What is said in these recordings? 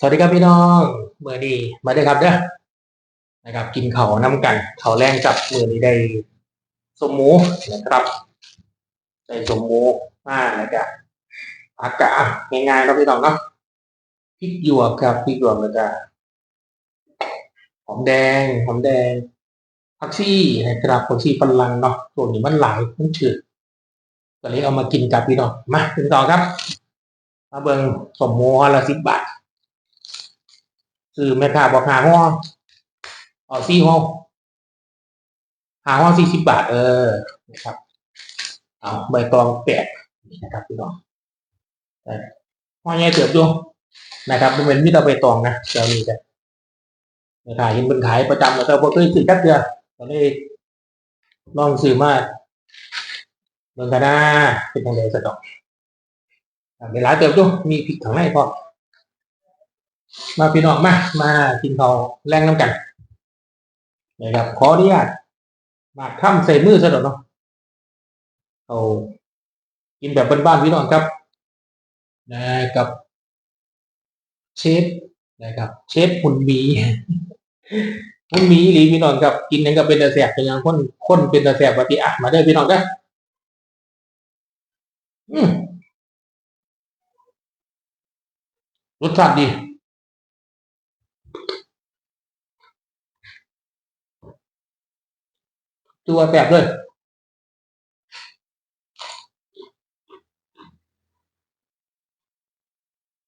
สวัสดีครับพี่น้องเมื่อนี้มาได้ครับเด้อนะครับ กินเขาน้ำกัน เขาแรงจับมือนี้ได้สมมูนะครับได้สมมูมาแล้วก็ผักกะง่ายๆเนาะพี่น้องเนาะพริกหยวกครับพริกหยวกแล้วก็หอมแดงหอมแดงผักชีนะครับผักชีฝรั่งเนาะส่วนนี้มันหลายมันชืดก็เลยเอามากินกับพี่น้องมาถึงต่อครับ มาเบิ่งสมหมูห่อละสิบบาท คือแม่ค้าบอกหาห้อเอซี่ห้อหาห้อสี่สิบบาท เออนะครับ เอาใบตองแปดนะครับพี่น้องห้อใหญ่เติบอยู่นะครับมันเป็นมิตรใบตองนะเจ้านี้แต่แม่ค้าเห็นเป็นขายประจำแต่พอเคยซื้อกัดเดือนก็เลยลองซื้อมาเมืองกันนะเป็นทางเดินสะดอกอะเวลาเติบอยู่มีพริกข้างในพอ มาพี่น้องมา มากินเขาแรงน้ำกันนะครับขออนุญาตมาข้ามใส่มือซะหน่อยเนาะเอากินแบบบ้านๆพี่น้องครับนะกับเชฟนะครับ เชฟหุ่นมีหุ่นมีอีหลีพี่น้องครับกินนั่นก็เป็นตาแสบเป็นอย่างคนคนเป็นตาแสบปฏิอะมาเด้พี่น้องเด้รสชาติดี ตัวแบบเลย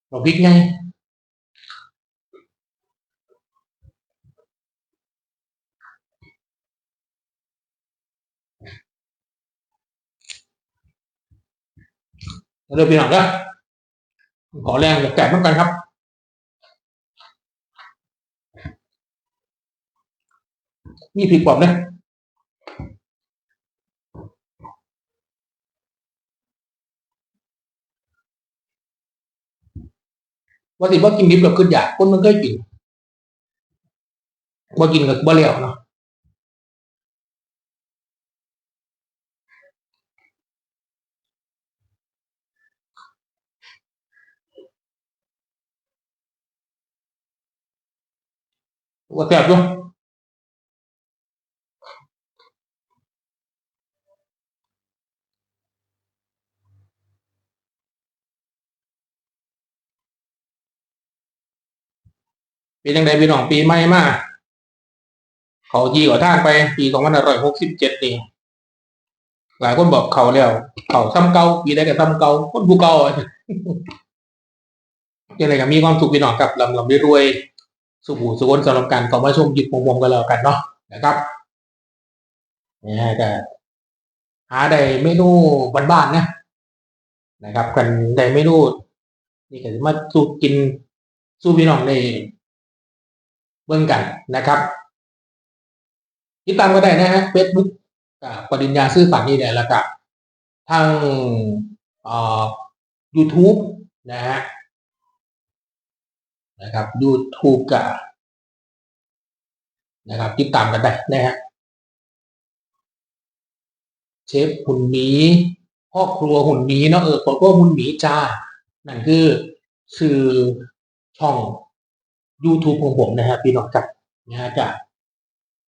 เราพริกไงเริ่มพี่น่อยนะขอแรงจากแกะเหมือนกันครับนี่พริกปอบเลย ว่าสิว่ากินดิบกับขึ้นอยากคนมันเคยกินว่ากินกับบ่เลี้ยวเนาะว่าแซ่บอยู่ เป็นยังไงพี่น้องปีใหม่มาเขายีกว่าท่างไป ปีสองพันห้าร้อยหกสิบเจ็ดนี่หลายคนบอกเขาแล้ว เขาซ้ำเก่าปีได้ก็ซ้ำเก่าคนผู้เก่าอะยังไงก็มีความสุขพี่น้องกับลำลำรวยสุขูสุขนสำหรับการขอมาชมหยิบมงๆกันแล้วกันเนาะนะครับนี่ยก็หาได้เมนูบ้านๆนะนะครับ กันได้เมนูนี่ก็จะมาสู้กินสู้พี่น้องได้ เบิ่งกันนะครับติดตามก็ได้นะฮะเฟซบุ๊กปริญญาซื่อฝันนี่แหละแล้วก็ทางเอ่อ YouTube นะฮะนะครับ YouTube กับนะครับติดตามกันได้นะฮะเชฟหุ่นหมีพ่อครัวหุ่นหมีเนาะเออพ่อครัวหุ่นหมีจ้า นั่นคือชื่อช่อง YouTube ของผมนะฮะพี่น้องกับนะฮะจะ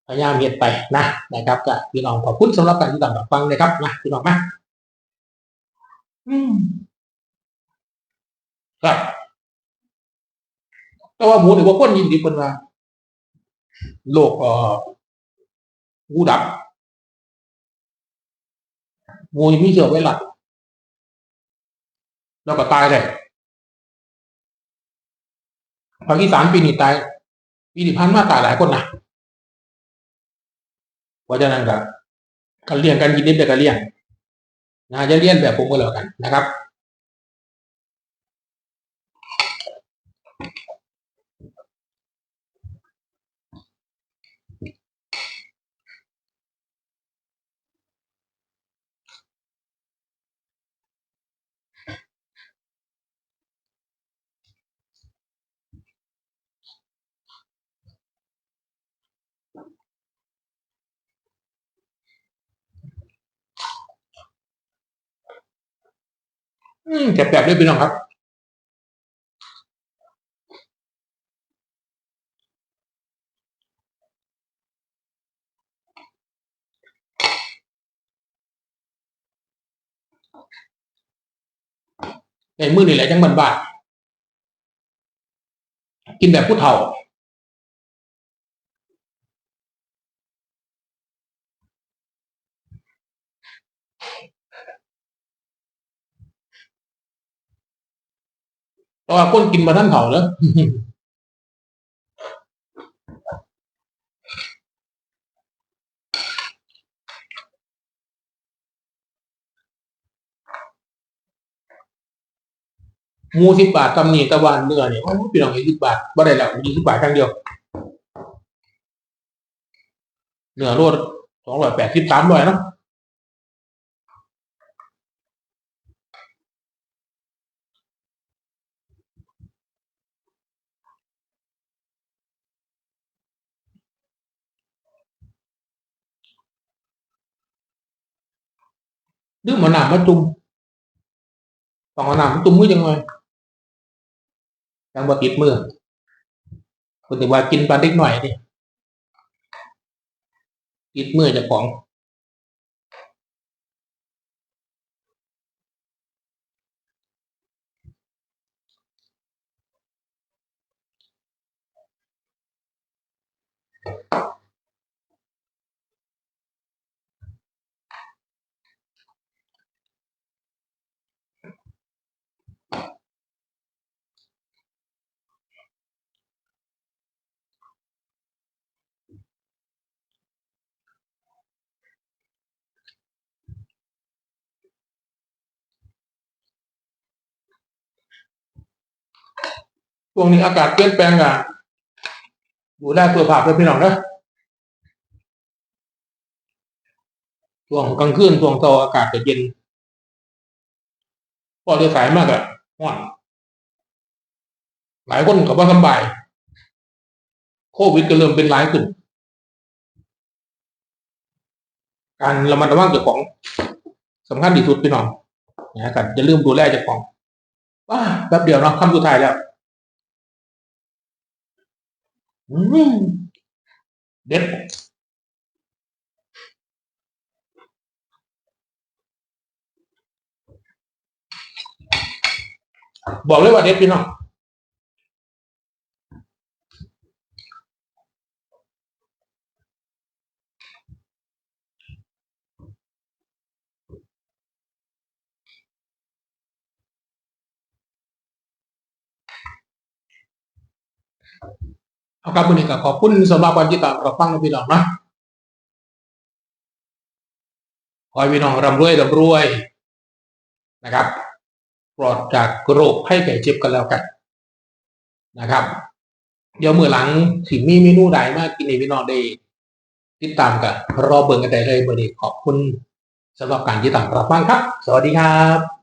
พยายามเห็นไปนะนะครับกับพี่น้องขอบคุณสำหรับการติดตามรับฟังนะครับนะพี่น้องนะอืมครับแต่ว่าหมูถือว่าคนยินดีเป็นว่าโลกเอ่อหูดับหมูยังมีเชื้อไวรัสแล้วก็ตายเลย ภาคอีสานปีนี้ตายปีที่พันมาตายหลายคนนะเพราะฉะนั้นก็การเลี้ยงกันกินดิบแต่การเลี้ยงนะจะเลี้ยงแบบผมก็แล้วกันนะครับ อืมแบบๆด้วยพี่น้องครับในมือนี่แหละจังบันบาทกินแบบผู้เฒ่า ราะว่าคนกินมาท่านเฒ่าแล้วมูสิบบาทตำหนิตะวันเนื้อเนี่ยโอ้พี่น้องยี่สิบบาทบ่ได้แล้วยี่สิบบาทครั้งเดียวเนื้อรวดสองร้อยแปดสิบสามร้อยเนาะ ดื้อมาหนามมาจุ่มต้องเอาหนามมาจุ่มมือจังเลยยังบ่ติดมือคนที่ว่ากินปลาเล็กหน่อยดิกินเมือจะของ ช่วงนี้อากาศเปลี่ยนแปลงอะดูแลตัวภาพด้วยพี่น้องนะช่วงกลางคืนช่วงเช้าอากาศจะเย็นพอเดือสายมากอะห่อนหลายคนก็บ่สบายโควิดก็เริ่มเป็นหลายขึ้น การระมัดระวังเจ้าของสำคัญที่สุดพี่น้องนะกันจะลืมดูแลเจ้าของว้าแป๊บเดียวเนาะคำสุดท้ายแล้ว เด็ดบอกเลยว่าเด็ดพี่น้อง เอาครับวันนี้ก็ขอบคุณสำหรับการติดตามรับฟังนพี่น้องนะขอให้พี่น้องร่ำรวยร่ำรวยนะครับ ปลอดจากโรคให้แก่เจ็บกันแล้วกันนะครับ เดี๋ยวมือหลังสิมีเมนูใดมากกินในพี่น้องได้ติดตามกันรอเบิ่งกันได้เลยวันนี้ขอบคุณสำหรับการติดตามรับฟังครับ สวัสดีครับ